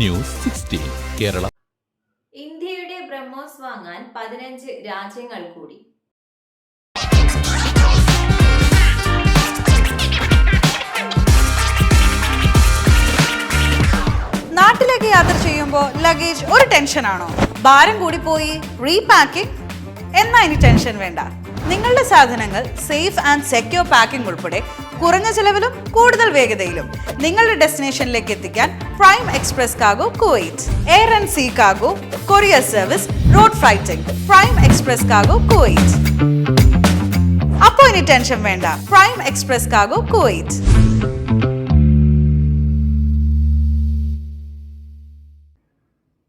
News sixteen Kerala. ഇന്ത്യയുടെ ബ്രഹ്മോസ് വാങ്ങാൻ പതിനഞ്ച് രാജ്യങ്ങൾ കൂടി. നാട്ടിലേക്ക് യാത്ര ചെയ്യുമ്പോൾ ലഗേജ് ഒരു ടെൻഷനാണോ ഭാരം കൂടി പോയി റീപാക്കിംഗ് എന്നാ ഇനി ടെൻഷൻ വേണ്ട. നിങ്ങളുടെ സാധനങ്ങൾ സേഫ് ആൻഡ് സെക്യൂർ പാക്കിംഗ് ഉൾപ്പെടെ കുറഞ്ഞ ചെലവിലും കൂടുതൽ വേഗതയിലും നിങ്ങളുടെ ഡെസ്റ്റിനേഷനിലേക്ക് എത്തിക്കാൻ prime express കാഗോ Kuwait air and see കാഗോ courier service road ഫ്ലൈറ്റിംഗ് prime express കാഗോ Kuwait. അപ്പോൾ ഇനി ടെൻഷൻ വേണ്ട പ്രൈം എക്സ്പ്രസ് കാഗോ കുവൈറ്റ്.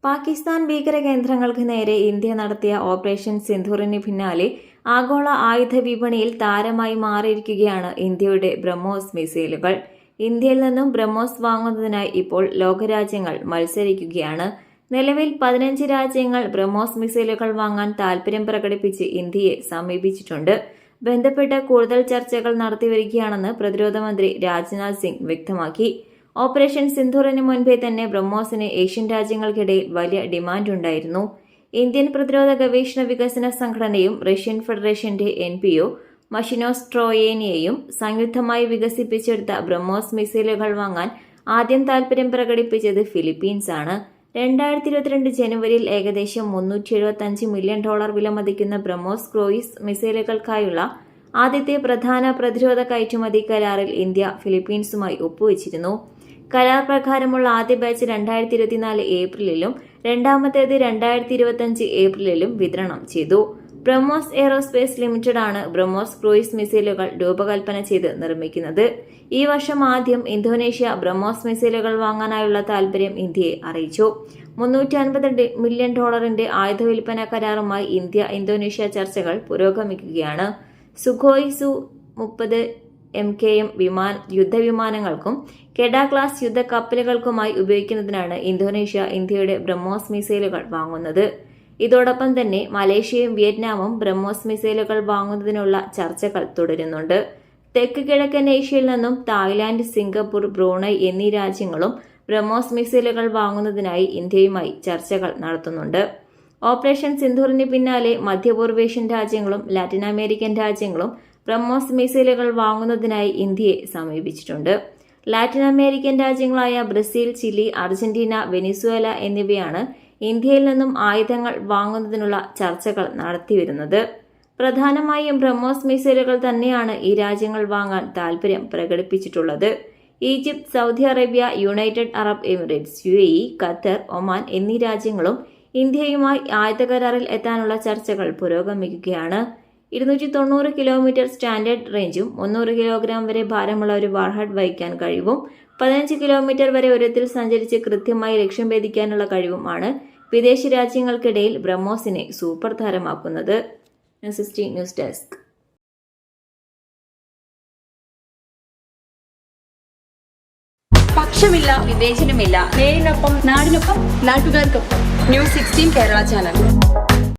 പാകിസ്ഥാൻ ഭീകര കേന്ദ്രങ്ങൾക്ക് നേരെ ഇന്ത്യ നടത്തിയ ഓപ്പറേഷൻ സിന്ധൂറിന് പിന്നാലെ ആഗോള ആയുധ വിപണിയിൽ താരമായി മാറിയിരിക്കുകയാണ് ഇന്ത്യയുടെ ബ്രഹ്മോസ് മിസൈലുകൾ. ഇന്ത്യയിൽ നിന്നും ബ്രഹ്മോസ് വാങ്ങുന്നതിനായി ഇപ്പോൾ ലോകരാജ്യങ്ങൾ മത്സരിക്കുകയാണ്. നിലവിൽ പതിനഞ്ച് രാജ്യങ്ങൾ ബ്രഹ്മോസ് മിസൈലുകൾ വാങ്ങാൻ താൽപര്യം പ്രകടിപ്പിച്ച് ഇന്ത്യയെ സമീപിച്ചിട്ടുണ്ട്. ബന്ധപ്പെട്ട് കൂടുതൽ ചർച്ചകൾ നടത്തിവരികയാണെന്ന് പ്രതിരോധ മന്ത്രി രാജ്നാഥ് സിംഗ് വ്യക്തമാക്കി. ഓപ്പറേഷൻ സിന്ധൂറിന് മുൻപേ തന്നെ ബ്രഹ്മോസിന് ഏഷ്യൻ രാജ്യങ്ങൾക്കിടയിൽ വലിയ ഡിമാൻഡ് ഉണ്ടായിരുന്നു. ഇന്ത്യൻ പ്രതിരോധ ഗവേഷണ വികസന സംഘടനയും റഷ്യൻ ഫെഡറേഷന്റെ എൻ പി ഒ മഷിനോസ്ട്രോയേനിയയും സംയുക്തമായി വികസിപ്പിച്ചെടുത്ത ബ്രഹ്മോസ് മിസൈലുകൾ വാങ്ങാൻ ആദ്യം താൽപര്യം പ്രകടിപ്പിച്ചത് ഫിലിപ്പീൻസ് ആണ്. രണ്ടായിരത്തി ഇരുപത്തിരണ്ട് ജനുവരിയിൽ ഏകദേശം മുന്നൂറ്റി എഴുപത്തി മില്യൺ ഡോളർ വിലമതിക്കുന്ന ബ്രഹ്മോസ് ക്രോയിസ് മിസൈലുകൾക്കായുള്ള ആദ്യത്തെ പ്രധാന പ്രതിരോധ കയറ്റുമതി കരാറിൽ ഇന്ത്യ ഫിലിപ്പീൻസുമായി ഒപ്പുവെച്ചിരുന്നു. കരാർ പ്രകാരമുള്ള ആദ്യ ബാച്ച് രണ്ടായിരത്തി ഇരുപത്തിനാല് ഏപ്രിലിലും രണ്ടാമത്തേത് രണ്ടായിരത്തി ഇരുപത്തിയഞ്ച് ഏപ്രിലിലും വിതരണം ചെയ്തു. ബ്രഹ്മോസ് എയറോസ്പേസ് ലിമിറ്റഡ് ആണ് ബ്രഹ്മോസ് ക്രൂയിസ് മിസൈലുകൾ രൂപകൽപ്പന ചെയ്ത് നിർമ്മിക്കുന്നത്. ഈ വർഷം ആദ്യം ഇന്തോനേഷ്യ ബ്രഹ്മോസ് മിസൈലുകൾ വാങ്ങാനായുള്ള താൽപര്യം ഇന്ത്യയെ അറിയിച്ചു. മുന്നൂറ്റി അൻപത് മില്യൺ ഡോളറിന്റെ ആയുധ വിൽപ്പന കരാറുമായി ഇന്ത്യ ഇന്തോനേഷ്യ ചർച്ചകൾ പുരോഗമിക്കുകയാണ്. സുഖോയ് സു മുപ്പത് എം കെ എം വിമാന യുദ്ധവിമാനങ്ങൾക്കും കെഡ ക്ലാസ് യുദ്ധ കപ്പലുകൾക്കുമായി ഉപയോഗിക്കുന്നതിനാണ് ഇന്തോനേഷ്യ ഇന്ത്യയുടെ ബ്രഹ്മോസ് മിസൈലുകൾ വാങ്ങുന്നത്. ഇതോടൊപ്പം തന്നെ മലേഷ്യയും വിയറ്റ്നാമും ബ്രഹ്മോസ് മിസൈലുകൾ വാങ്ങുന്നതിനുള്ള ചർച്ചകൾ തുടരുന്നുണ്ട്. തെക്ക് കിഴക്കൻ ഏഷ്യയിൽ നിന്നും തായ്ലാന്റ് സിംഗപ്പൂർ ബ്രൂണൈ എന്നീ രാജ്യങ്ങളും ബ്രഹ്മോസ് മിസൈലുകൾ വാങ്ങുന്നതിനായി ഇന്ത്യയുമായി ചർച്ചകൾ നടത്തുന്നുണ്ട്. ഓപ്പറേഷൻ സിന്ധൂറിന് പിന്നാലെ മധ്യപൂർവേഷ്യൻ രാജ്യങ്ങളും ലാറ്റിൻ അമേരിക്കൻ രാജ്യങ്ങളും ബ്രഹ്മോസ് മിസൈലുകൾ വാങ്ങുന്നതിനായി ഇന്ത്യയെ സമീപിച്ചിട്ടുണ്ട്. ലാറ്റിൻ അമേരിക്കൻ രാജ്യങ്ങളായ ബ്രസീൽ ചിലി അർജന്റീന വെനിസുവേല എന്നിവയാണ് ഇന്ത്യയിൽ നിന്നും ആയുധങ്ങൾ വാങ്ങുന്നതിനുള്ള ചർച്ചകൾ നടത്തിവരുന്നത്. പ്രധാനമായും ബ്രഹ്മോസ് മിസൈലുകൾ തന്നെയാണ് ഈ രാജ്യങ്ങൾ വാങ്ങാൻ താൽപര്യം പ്രകടിപ്പിച്ചിട്ടുള്ളത്. Egypt Saudi Arabia United Arab Emirates U A Qatar Oman എന്നീ രാജ്യങ്ങളും ഇന്ത്യയുമായി ആയുധ കരാറിൽ എത്താനുള്ള ചർച്ചകൾ പുരോഗമിക്കുകയാണ്. ഇരുന്നൂറ്റി തൊണ്ണൂറ് കിലോമീറ്റർ സ്റ്റാൻഡേർഡ് റേഞ്ചും മുന്നൂറ് കിലോഗ്രാം വരെ ഭാരമുള്ള ഒരു വാർഹഡ് വഹിക്കാൻ കഴിവും പതിനഞ്ച് കിലോമീറ്റർ വരെ ഉയരത്തിൽ സഞ്ചരിച്ച് കൃത്യമായി ലക്ഷ്യം ഭേദിക്കാനുള്ള കഴിവുമാണ് വിദേശ രാജ്യങ്ങൾക്കിടയിൽ ബ്രഹ്മോസിനെ സൂപ്പർ താരമാക്കുന്നത്. News news desk. പക്ഷമില്ല വിവേചനമില്ല നേരിനൊപ്പം നാടിനൊപ്പം നാട്ടുകാർക്കൊപ്പം. News sixteen Kerala channel.